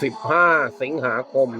15 สิงหาคม 2568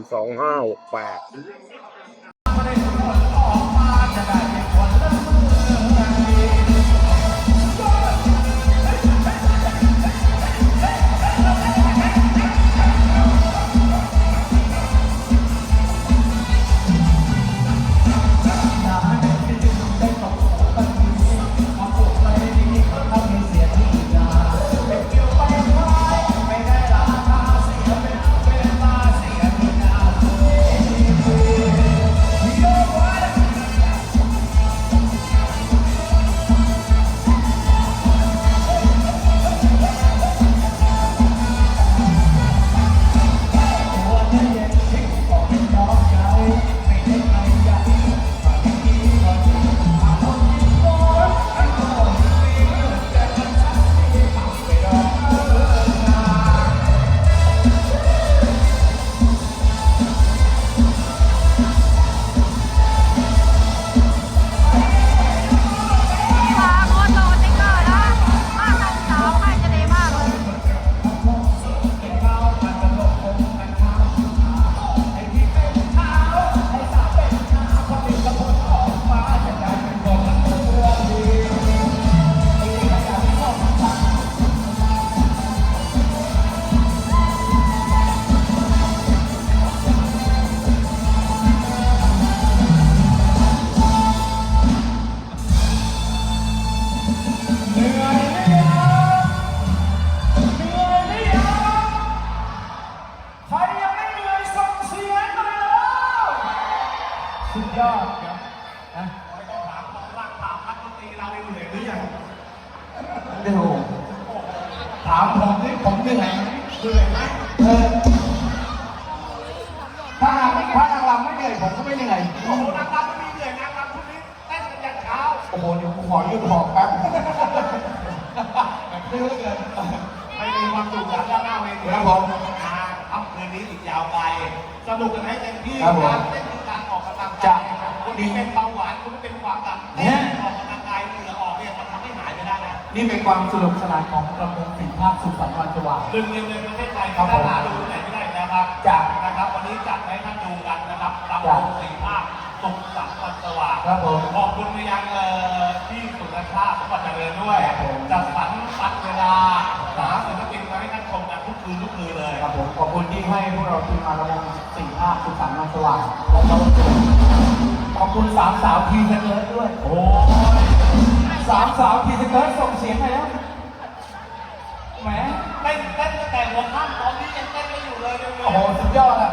สุดยอดครับนะไม่ต้องถามผมรักถามนักดนตรีเราเหนื่อยหรือยังเดี๋ยวถามผมนี่ผมเหนื่อยเหนื่อยไหมเออถ้าถ้านางรำไม่เหนื่อยผมก็ไม่เหนื่อยโอ้โหนางรำไม่มีเหนื่อยนางรำชุดนี้เต้นกันยันเช้าโอ้โหเดี๋ยวผมขอยืดหอกแป๊บไม่รู้เกินไม่มีความสุขจากด้านหน้าเวทีครับผมครับคืนนี้อีกยาวไกลสนุกกันให้เต็มที่การเต้นคือการอ นที่เป็นเบาหวานคนที่เป็นความดันเต้นออกกำลังกายเหงื่อออกเนี่ยมันทำให้หายไปได้นะนี่เป็นความสนุกสนานของประมงสินภาคสุขสันต์วันสว่างหนึ่งเดียวในประเทศไทยครับหาดูที่ไหนไม่ได้นะครับจ้ะนะครับวันนี้จัดให้ท่านดูกันนะครับรำวจ้ะงสีภาคสุขสันต์วันสว่างครับผมขอบคุณไปยังเอ่อที่สุนทรภาพจังหวัดเจริญด้วยครับผมจัดสรรปัดเวลาหาศิลปินมาให้ท่านชมกันทุกคืนทุกคืนเลยครับผมขอบคุณที่ให้พวกเราทีมงานระมงสี่ภาคสุขสันต์วันสว่างของเรา ขอบคุณสามสาวทีสเกิร์ตด้วย โอ้ยสามสาวทีสเกิร์ตส่งเสียงไปแล้วแหมเต้นเต้นตั้งแต่หัวค่ำตอนนี้ยังเต้นไม่อยู่เลยโอ้โหสุดยอดอะ